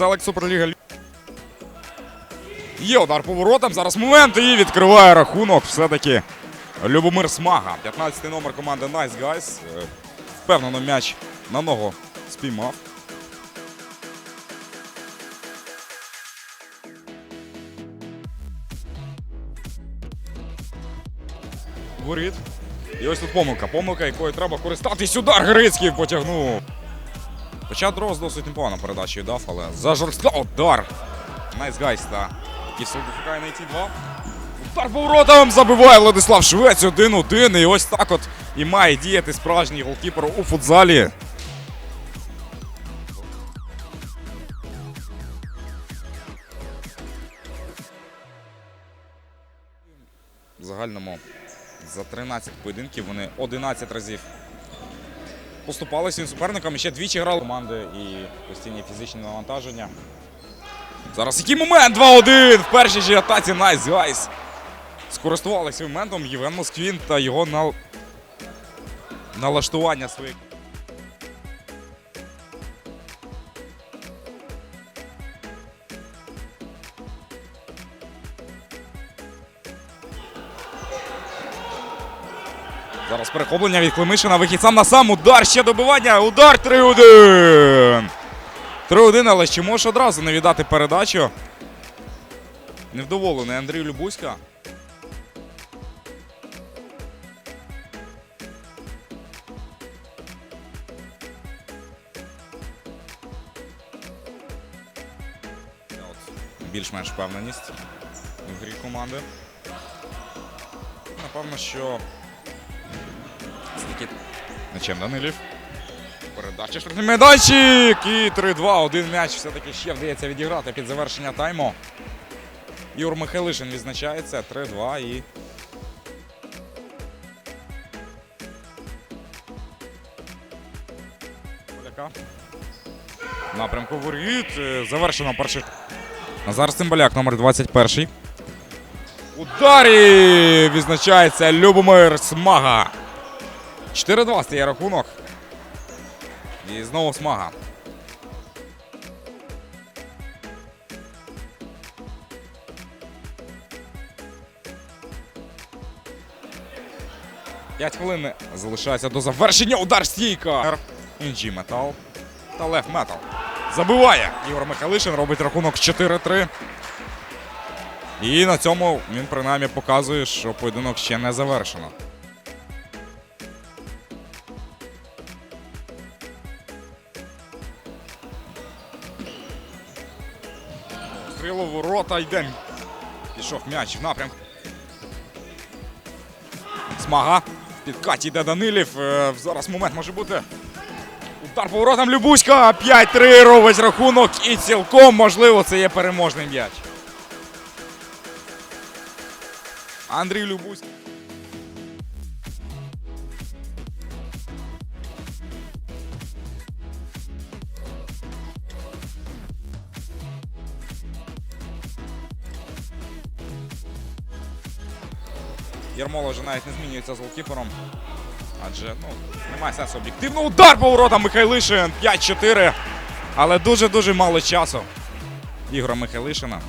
Селект Суперліга. Є удар по воротам. Зараз момент і відкриває рахунок. Все-таки Любомир Смага. 15-й номер команди Nice Guys. Е, Впевнено м'яч на ногу спіймав. Воріт. І ось тут помилка. Помилка, якою треба користатись. Удар Грицький потягнув. Хоча Дрос досить непогано передачу дав, але за жорстка удар. Найс гайс та Кісел на ті 2. Удар по воротам забиває Владислав Швець 1-1. І ось так от і має діяти справжній голкіпер у футзалі. В загальному за 13 поєдинків вони 11 разів поступали своїм суперникам. Ще двічі грали команди і постійні фізичні навантаження. Зараз який момент 2-1 в першій же атаці Найс Гайс. Скористувалися моментом Євген Москвін та його на... налаштування своїх. Зараз перехоплення від Климишина. Вихід сам на сам. Удар ще добивання. Удар 3-1. 3-1, але ще можеш одразу не віддати передачу. Невдоволений Андрій Любуська. Більш-менш впевненість в грі команди. Напевно, що Стільки М'ячем Данилів. Передача штрафний майданчик. І 3-2. Один м'яч все-таки ще вдається відіграти під завершення тайму. Ігор Михайлишин відзначається. 3-2 і. Напрямку воріт. Е, Завершено перший. Назар Цимбаляк, номер 21. Ударі відзначається Любомир Смага. 4-2 стає рахунок. І знову смага. П'ять хвилин залишається до завершення. Удар стійка. Інджі Метал та Лев Метал. Забиває. Ігор Михайлишин робить рахунок 4-3. І на цьому він принаймні показує, що поєдинок ще не завершено. Стріло ворота йде. Пішов м'яч в напрямку. Смага. Підкаті йде Данилів. Е, Зараз момент може бути. Удар по воротам Любуська. 5-3 робить рахунок. І цілком можливо це є переможний м'яч. Андрій Любуська. Ярмола вже навіть не змінюється з голкіпером. Адже ну, немає сенсу об'єктивно. Удар по воротам Михайлишин 5-4. Але дуже-дуже мало часу. Ігора Михайлишина.